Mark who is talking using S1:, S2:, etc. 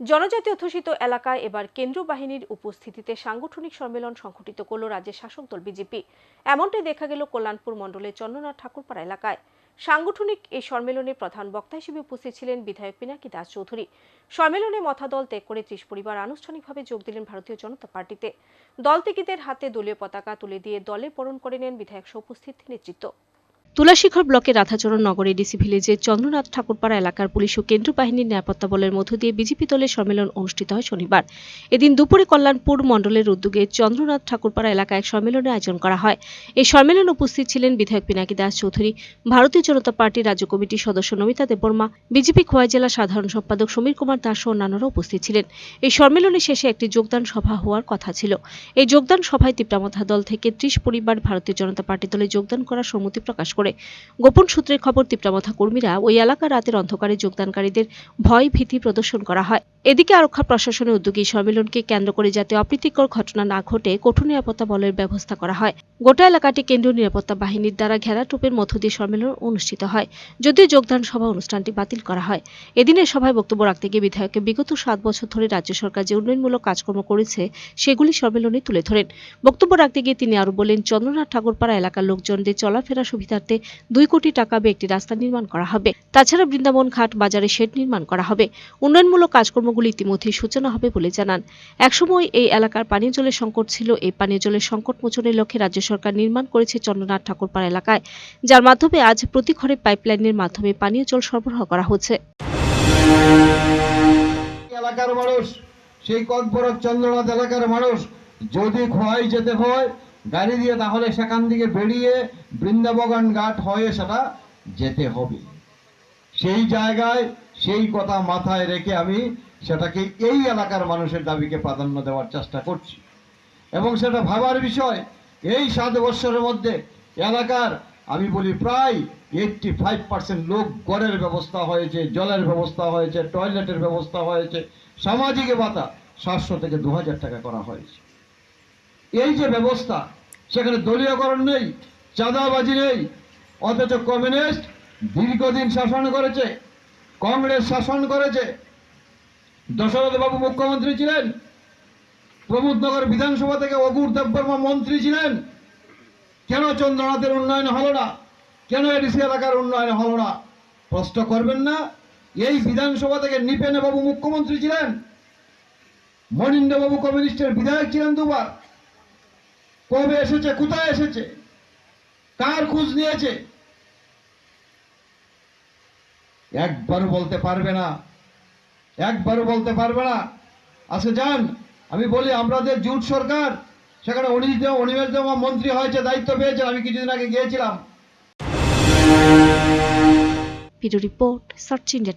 S1: জনজাতি অধ্যুষিত এলাকায় এবার কেন্দ্র বাহিনীর উপস্থিতিতে সাংগঠনিক সম্মেলন সংঘটিত করল রাজ্যের শাসক দল বিজেপি। এমনটাই দেখা গেল কল্যাণপুর মণ্ডলের চন্দ্রনাথ ঠাকুরপাড়া এলাকায়। সাংগঠনিক এই সম্মেলনে প্রধান বক্তা হিসেবে উপস্থিত ছিলেন বিধায়ক পিনাকি দাস চৌধুরী। সম্মেলনে মথাদল ত্যাগ করে ত্রিশ পরিবার আনুষ্ঠানিকভাবে যোগ দিলেন ভারতীয় জনতা পার্টিতে। দল ত্যাগীদের হাতে দলীয় পতাকা তুলে দিয়ে দলে বরণ করে নেন বিধায়ক উপস্থিত নেতৃত্ব। তুলাশিখর ব্লকের রাধাচরণ নগরে এডিসি ভিলেজের চন্দ্রনাথ ঠাকুরপাড়া এলাকার পুলিশ ও কেন্দ্রীয় বাহিনীর নিরাপত্তা বলের মধ্য দিয়ে বিজেপি দলের সম্মেলন অনুষ্ঠিত হয় শনিবার। এদিন দুপুরে কল্যাণপুর মণ্ডলের উদ্যোগে চন্দ্রনাথ ঠাকুরপাড়া এলাকায় এক সম্মেলনের আয়োজন করা হয়। এই সম্মেলনে উপস্থিত ছিলেন বিধায়ক পিনাকি দাস চৌধুরী, ভারতীয় জনতা পার্টির রাজ্য কমিটির সদস্য নমিতা দেববর্মা, বিজেপি খোয়াই জেলা সাধারণ সম্পাদক সমীর কুমার দাস ও অন্যান্যরা উপস্থিত ছিলেন। এই সম্মেলনে শেষে একটি যোগদান সভা হওয়ার কথা ছিল। এই যোগদান সভায় তিপ্রামথা দল থেকে ত্রিশ পরিবার ভারতীয় জনতা পার্টি দলে যোগদান করার সম্মতি প্রকাশ করে গোপন সূত্রের খবর তিপ্রামথা কর্মীরা ওই এলাকার রাতের অন্ধকারে যোগদানকারীদের ভয় ভীতি প্রদর্শন করা হয়। এদিকে আরক্ষা প্রশাসনের উদ্যোগে সম্মেলনকে কেন্দ্র করে যাতে অপ্রীতিকর ঘটনা না ঘটে, কঠোর নিরাপত্তা বলের ব্যবস্থা করা হয়। গোটা এলাকাটি কেন্দ্রীয় নিরাপত্তা বাহিনীর দ্বারা ঘেরাটোপের মধ্য দিয়ে সম্মেলন অনুষ্ঠিত হয়, যদিও যোগদান সভা অনুষ্ঠানটি বাতিল করা হয়। এদিনের সভায় বক্তব্য রাখতে গিয়ে বিধায়ককে বিগত সাত বছর ধরে রাজ্য সরকার যে উন্নয়নমূলক কাজকর্ম করেছে, সেগুলি সম্মেলনে তুলে ধরেন। বক্তব্য রাখতে গিয়ে তিনি আরও বলেন, চন্দ্রনাথ ঠাকুরপাড়া এলাকার লোকজনদের চলাফেরা সুবিধার্থে দুই কোটি টাকা ব্যয়ে একটি রাস্তা নির্মাণ করা হবে। তাছাড়া বৃন্দাবন ঘাট বাজারে শেড নির্মাণ করা হবে। উন্নয়নমূলক কাজকর্মগুলি ইতিমধ্যেই সূচনা হবে বলে জানান। একসময় এই এলাকার পানীয় জলের সংকট ছিল। এই পানীয় জলের সংকট মোচনের লক্ষ্যে রাজ্য সরকার নির্মাণ করেছে চন্দ্রনাথ ঠাকুরপাড়া এলাকায়। যার মাধ্যমে আজ প্রতি ঘরে পাইপলাইনের মাধ্যমে পানীয় জল সরবরাহ করা হচ্ছে।
S2: এলাকার মানুষ, সেই ককবরক চন্দ্রনাথ এলাকার মানুষ যদি খোয়াই যেতে হয় গাড়ি দিয়ে তাহলে সেখান থেকে বেরিয়ে বৃন্দাবগান ঘাট হয়ে সেটা যেতে হবে। সেই জায়গায় সেই কথা মাথায় রেখে আমি সেটাকে এই এলাকার মানুষের দাবিকে প্রাধান্য দেওয়ার চেষ্টা করছি। এবং সেটা ভাবার বিষয়, এই সাত বৎসরের মধ্যে এলাকার আমি বলি প্রায় এইটটি ফাইভ পার্সেন্ট লোক গড়ের ব্যবস্থা হয়েছে, জলের ব্যবস্থা হয়েছে টয়লেটের ব্যবস্থা হয়েছে, সামাজিক ভাতা সাতশো থেকে দু হাজার টাকা করা হয়েছে। এই যে ব্যবস্থা, সেখানে দলীয়করণ নেই, চাঁদাবাজি নেই, অথচ কমিউনিস্ট দীর্ঘদিন শাসন করেছে, কংগ্রেস শাসন করেছে। দশরথ বাবু মুখ্যমন্ত্রী ছিলেন, প্রমোদনগর বিধানসভা থেকে অগুর দেববর্মা মন্ত্রী ছিলেন। কেন চন্দ্রনাথের উন্নয়ন হলো না? কেন এডিসি এলাকার উন্নয়ন হলো না? প্রশ্ন করবেন না। এই বিধানসভা থেকে নিপেন বাবু মুখ্যমন্ত্রী ছিলেন। মনীন্দ্রবাবু কমিউনিস্টের বিধায়ক ছিলেন দুবার। কবে এসেছে, কোথায় এসেছে, কার খোঁজ নিয়েছে? একবারও বলতে পারবে না একবারও বলতে পারবে না। আচ্ছা যান, আমি বলি আমাদের জুট সরকার, সেখানে অনিশ দেওয়া অনিমেষ দেওয়া মন্ত্রী হয়েছে, দায়িত্ব পেয়েছে আমি কিছুদিন আগে গিয়েছিলাম।
S1: Report search India